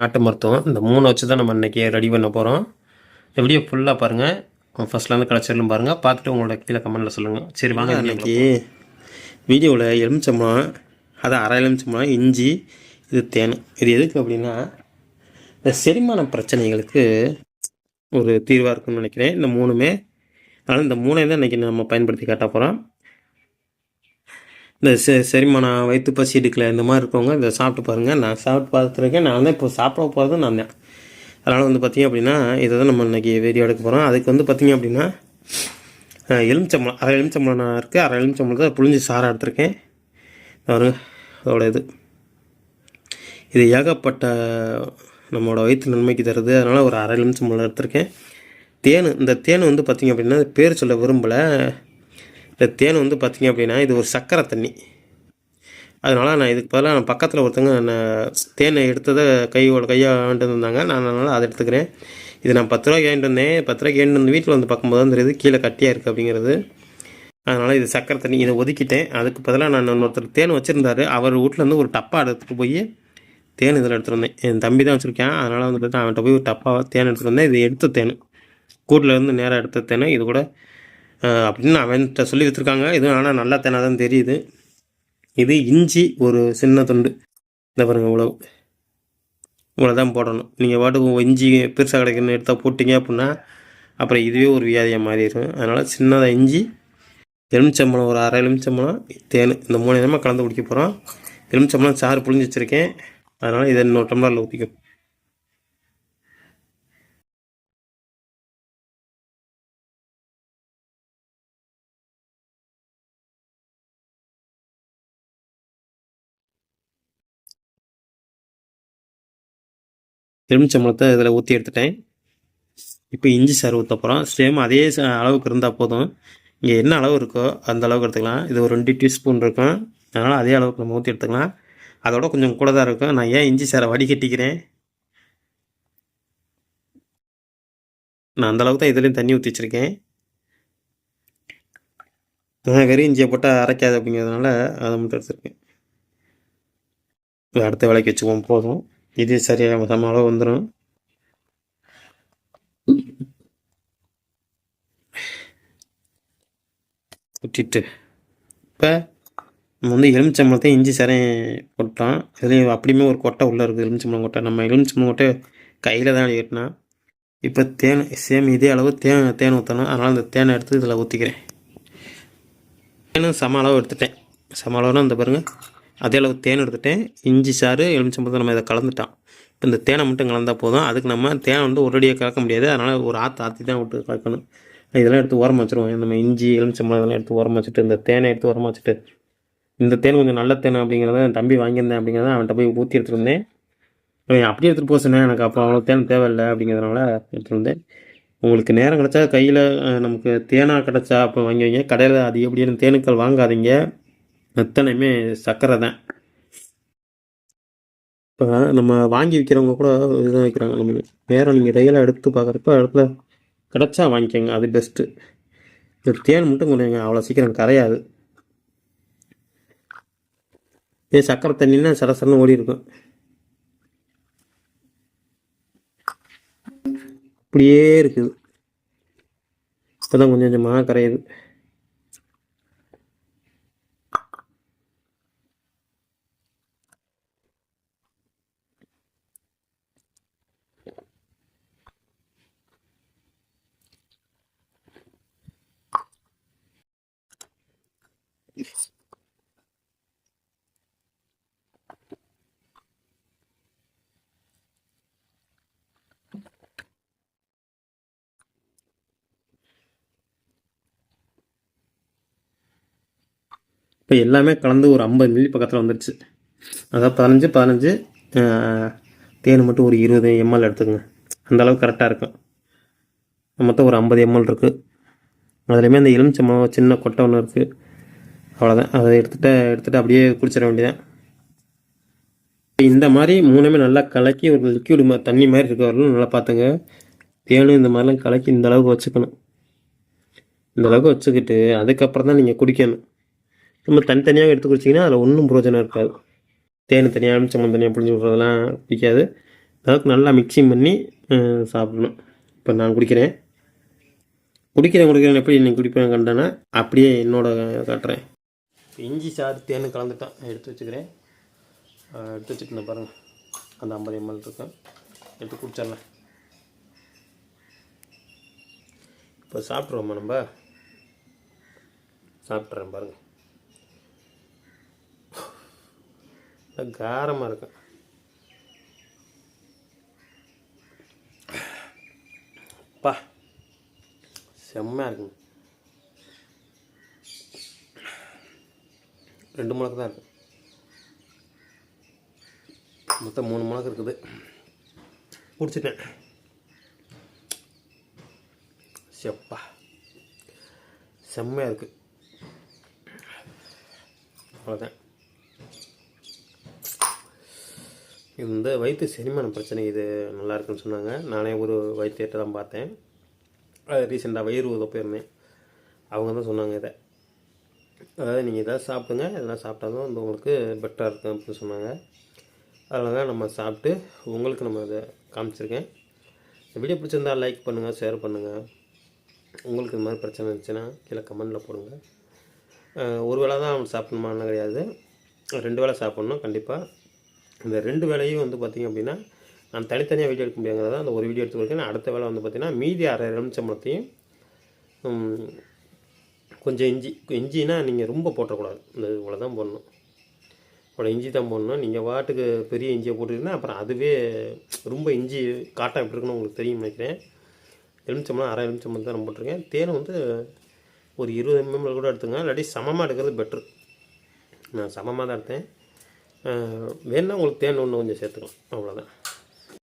நாட்டு மருத்துவம். இந்த மூணை வச்சு தான் நம்ம இன்றைக்கி ரெடி பண்ண போகிறோம் இந்த வீடியோ ஃபுல்லாக பாருங்கள் ஃபஸ்ட்லேருந்து கடைசியிலும் பாருங்கள் பார்த்துட்டு உங்களோட கீழே கமெண்ட்டில் சொல்லுங்கள் சரி வாங்க அன்னைக்கு வீடியோவில் எலுமிச்சம்பழம் அது அரை எலுமிச்சம்பழம் இஞ்சி இது தேன். இது எதுக்கு அப்படின்னா இந்த செரிமான பிரச்சனைகளுக்கு ஒரு தீர்வாக இருக்கும்னு நினைக்கிறேன். இந்த மூணுமே அதனால் இந்த மூணை தான் இன்றைக்கி நம்ம பயன்படுத்தி காட்ட போகிறோம் இந்த செ நான் வயிற்று பசி எடுக்கல இந்த மாதிரி இருக்கவங்க இதை சாப்பிட்டு பாருங்கள் நான் சாப்பிட்டு பார்த்துருக்கேன். நான் தான் இப்போ சாப்பிட போகிறது நான் தான். அதனால் வந்து பார்த்திங்க அப்படின்னா இதை தான் நம்ம இன்றைக்கி வீடியோ எடுக்க போகிறோம் அதுக்கு வந்து பார்த்திங்க அப்படின்னா எலுமிச்சம்பளம் அரை எலுமிச்சம்பளம் நான் இருக்குது அரை எலுமிச்சம்பழத்தை புழிஞ்சு சாராக எடுத்திருக்கேன். பாருங்க அதோட இது. இது ஏகப்பட்ட நம்மளோட வயிற்று நன்மைக்கு தருது. அதனால் ஒரு அரை எலுமிச்சம்பளம் எடுத்திருக்கேன். தேன் இந்த தேன் வந்து பார்த்திங்க அப்படின்னா பேர் சொல்ல விரும்பலை. இந்த தேன் வந்து பார்த்திங்க அப்படின்னா இது ஒரு சக்கரை தண்ணி. அதனால் நான் இதுக்கு பதிலாக நான் பக்கத்தில் ஒருத்தங்க நான் தேனை எடுத்ததை கையோட கையாக வாங்கிட்டு வந்தாங்க நான் அதனால் அதை எடுத்துக்கிறேன். இது நான் பத்து ரூபாய்க்கு வாங்கிட்டு வந்தேன். பத்து ரூபாய்க்கு வாங்கிட்டு வந்து வீட்டில் வந்து பார்க்கும்போது தான் தெரியுது கீழே கட்டியாக இருக்குது அப்படிங்கிறது. அதனால் இது சக்கரை தண்ணி. இதை ஒதுக்கிட்டேன். அதுக்கு பதிலாக நான் இன்னொருத்தர் தேன் வச்சுருந்தாரு. அவர் வீட்டிலேருந்து ஒரு டப்பா எடுத்துகிட்டு போய் தேன் இதில் எடுத்துகிட்டு வந்தேன். என் தம்பி தான் வச்சுருக்கேன். அதனால் வந்துட்டு நான் அவன்கிட்ட போய் ஒரு டப்பா தேன் எடுத்துகிட்டு வந்தேன். இது எடுத்த தேன். கூட்டில் இருந்து நேராக எடுத்த தேன். இது கூட அப்படின்னு அவன்கிட்ட சொல்லி வச்சுருக்காங்க. இது ஆனால் நல்ல தேனாக தான் தெரியுது. இது இஞ்சி ஒரு சின்ன துண்டு. இந்த பாருங்க இவ்வளோ இவ்வளோ தான் போடணும். நீங்கள் பாட்டுக்கு இஞ்சி பெருசாக கிடைக்குன்னு எடுத்தால் போட்டிங்க அப்படின்னா அப்புறம் இதுவே ஒரு வியாதியாக மாறிடும். அதனால் சின்னதாக இஞ்சி எலுமிச்சம்பழம் ஒரு அரை எலுமிச்சம்பழம் தேன் இந்த மூணு விதமாக கலந்து குடிக்க போகிறோம் எலுமிச்சம்பழம் சாறு புழிஞ்சு வச்சுருக்கேன். அதனால் இதை இன்னொரு டம்ளரில் ஊற்றிக்கும் எலுமிச்சம்பழத்தை இதில் ஊற்றி எடுத்துட்டேன். இப்போ இஞ்சி சாறு ஊற்ற போகிறோம் சேம் அதே ச- அளவுக்கு இருந்தால் போதும். இங்கே என்ன அளவு இருக்கோ அந்த அளவுக்கு எடுத்துக்கலாம். இது ஒரு ரெண்டு டீஸ்பூன் இருக்கும். அதனால் அதே அளவுக்கு நம்ம ஊற்றி எடுத்துக்கலாம். அதோட கொஞ்சம் கூட தான் இருக்கும். நான் ஏன் இஞ்சி சாரை வடிகட்டிக்கிறேன் நான் அந்தளவுக்கு தான் இதுலேயும் தண்ணி ஊற்றி வச்சுருக்கேன். நான் வெறும் இஞ்சியை போட்டால் அரைக்காது அப்படிங்கிறதுனால அதை மட்டும் எடுத்துருக்கேன். அடுத்த வேலைக்கு வச்சுக்குவோம். போதும். இது சரியாக சம அளவு வந்துடும் ஊற்றிட்டு இப்போ நம்ம வந்து எலுமிச்சம்பழத்தை இஞ்சி சரையும் கொட்டான் இதுலேயும் அப்படியுமே ஒரு கொட்டை உள்ளே இருக்குது எலுமிச்சம்பழம் கொட்டை. நம்ம எலுமிச்சம்பழம் கொட்டை கையில் தான் ஏட்டினா. இப்போ தேன் சேம் இதே அளவு தேன் தேன் ஊற்றணும் அதனால் அந்த தேனை எடுத்து இதில் ஊற்றிக்கிறேன் தேனும் சம அளவு எடுத்துட்டேன். சம அளவுனா அந்த பாருங்கள் அதே அளவு தேன் எடுத்துகிட்டேன் இஞ்சி சாறு எலுமிச்சம்பழத்தை நம்ம இதை கலந்துட்டோம். இப்போ இந்த தேனை மட்டும் கலந்தால் போதும். அதுக்கு நம்ம தேனை வந்து ஒரேடியாக கலக்க முடியாது. அதனால் ஒரு ஆற்று ஆற்றி தான் விட்டு கலக்கணும். இதெல்லாம் எடுத்து ஓரமாக வச்சுருவோம். நம்ம இஞ்சி எலுமிச்சம்பழம் இதெல்லாம் எடுத்து ஓரமாக வச்சுட்டு இந்த தேனை எடுத்து ஓரமாக வச்சுட்டு. இந்த தேன் கொஞ்சம் நல்ல தேன் அப்படிங்கிறத என் தம்பி வாங்கியிருந்தேன் அப்படிங்கிறத அவன்கிட்ட போய் ஊற்றி எடுத்துருந்தேன் இருந்தேன் அப்படியே எடுத்துகிட்டு போக சொன்னேன். எனக்கு அப்புறம் அவ்வளோ தேன் தேவையில்லை அப்படிங்கிறதுனால எடுத்துகிட்டு உங்களுக்கு நேரம் கிடச்சா கையில் நமக்கு தேனாக கிடச்சா அப்போ வாங்கி வைங்க. கடையில் அது எப்படின்னு தேனுக்கள் வாங்காதீங்க. எத்தனையுமே சர்க்கரை தான். இப்போ நம்ம வாங்கி விற்கிறவங்க கூட இதுதான் வைக்கிறாங்க. நம்ம நேரம் நீங்கள் கையில் எடுத்து பார்க்குறப்ப இடத்துல கிடச்சா வாங்கிக்கோங்க. அது பெஸ்ட்டு இந்த தேன் மட்டும் கொஞ்சம் அவ்வளோ சீக்கிரம் கரையாது. இதே சக்கரை தண்ணின்னா சரசரன்னு ஓடி இருக்கும். அப்படியே இருக்குது. இப்போதான் கொஞ்சம் கொஞ்சமாக கரையுது. இப்போ எல்லாமே கலந்து ஒரு ஐம்பது மில்லி பக்கத்தில் வந்துடுச்சு அதாவது பதினஞ்சு பதினஞ்சு தேன் மட்டும் ஒரு இருபது எம்எல் எடுத்துக்கோங்க. அந்தளவுக்கு கரெக்டாக இருக்கும். மொத்தம் ஒரு ஐம்பது எம்எல் இருக்குது அதுலேயுமே அந்த எலுமிச்சம்பழம் சின்ன கொட்டை ஒன்று இருக்குது அவ்வளோதான் அதை எடுத்துகிட்டு எடுத்துகிட்டு அப்படியே குடிச்சிட வேண்டியதான் இந்த மாதிரி மூணுமே நல்லா கலக்கி ஒரு லிக்யூடு மாதிரி தண்ணி மாதிரி இருக்கிறவர்களும் நல்லா பார்த்துங்க. தேனும் இந்த மாதிரிலாம் கலக்கி இந்த அளவுக்கு வச்சுக்கணும். இந்த அளவுக்கு வச்சுக்கிட்டு அதுக்கப்புறம் தான் நீங்கள் குடிக்கணும். நம்ம தனித்தனியாக எடுத்து குடிச்சிங்கன்னா அதில் ஒன்றும் பிரோஜனம் இருக்காது. தேன் தனியாக எலுமிச்சம்பழம் தனியாக புளிஞ்சு விட்றதெல்லாம் பிடிக்காது. அதாவது நல்லா மிக்சிங் பண்ணி சாப்பிடணும். இப்போ நான் குடிக்கிறேன். குடிக்கிறேன் குடிக்கிறேன். எப்படி நீ குடிப்பேன் கண்டேன்னா அப்படியே என்னோட காட்டுறேன். இஞ்சி சாறு தேன் கலந்துட்டான். எடுத்து வச்சுக்கிறேன். எடுத்து வச்சுட்டு பாருங்கள் அந்த ஐம்பது எம்எல் இருக்கேன் எடுத்து குடிச்சிடலாம். இப்போ சாப்பிட்ருவோம்மா நம்ம? சாப்பிட்றேன் பாருங்கள் காரமாக இருக்கும். பா. செம்மையாக இருக்குங்க. ரெண்டு முளக்கு தான் இருக்கு. மொத்தம் மூணு முளக்கு இருக்குது. குடிச்சிட்டேன் செப்பா. செம்மையாக இருக்குது அவ்வளோதான் இந்த வயிற்று செரிமான பிரச்சனை இது நல்லா இருக்குன்னு சொன்னாங்க. நானே ஒரு வைத்தியத்தை தான் பார்த்தேன். ரீசெண்டாக வயிறு உதவ போயிருந்தேன். அவங்க தான் சொன்னாங்க இதை. அதாவது நீங்கள் எதாவது சாப்பிடுங்க. இதெல்லாம் சாப்பிட்டாலும் வந்து உங்களுக்கு பெட்டராக இருக்கும் அப்படின்னு சொன்னாங்க. அதனால தான் நம்ம சாப்பிட்டு உங்களுக்கு நம்ம இதை காமிச்சிருக்கேன். இந்த வீடியோ பிடிச்சிருந்தா லைக் பண்ணுங்கள் ஷேர் பண்ணுங்கள் உங்களுக்கு இந்த மாதிரி பிரச்சனை இருந்துச்சுன்னா கீழே கமெண்டில் போடுங்க. ஒரு வேளை தான் சாப்பிடணுமான்னு கிடையாது. ரெண்டு வேளை சாப்பிட்ணும் கண்டிப்பாக இந்த ரெண்டு வேலையும் வந்து பார்த்திங்க அப்படின்னா நான் தனித்தனியாக வீடியோ எடுக்க முடியாங்கிறத அந்த ஒரு வீடியோ எடுத்துருக்கேன் அடுத்த வேலை வந்து பார்த்திங்கன்னா மீதி அரை எலுமிச்சம்பழத்தையும் கொஞ்சம் இஞ்சி இஞ்சினா நீங்கள் ரொம்ப போட்டக்கூடாது. இந்த இவ்வளோ தான் போடணும். இவ்வளோ இஞ்சி தான் போடணும். நீங்கள் வாட்டுக்கு பெரிய இஞ்சியை போட்டுக்கிட்டீங்கன்னா அப்புறம் அதுவே ரொம்ப இஞ்சி காட்டம் எப்படி இருக்குன்னு உங்களுக்கு தெரியும் நினைக்கிறேன். எலுமிச்சம்பழம் அரை எலுமிச்சம்பழம் தான் போட்டிருக்கேன். தேன் வந்து ஒரு இருபது எம்எம்எல் கூட எடுத்துங்க இல்லாட்டி சமமாக எடுக்கிறது பெட்ரு நான் சமமாக தான் எடுத்தேன். அஹ் வேணுன்னா உங்களுக்கு தேன் ஒன்று கொஞ்சம் சேர்த்துக்கலாம். அவ்வளோதான்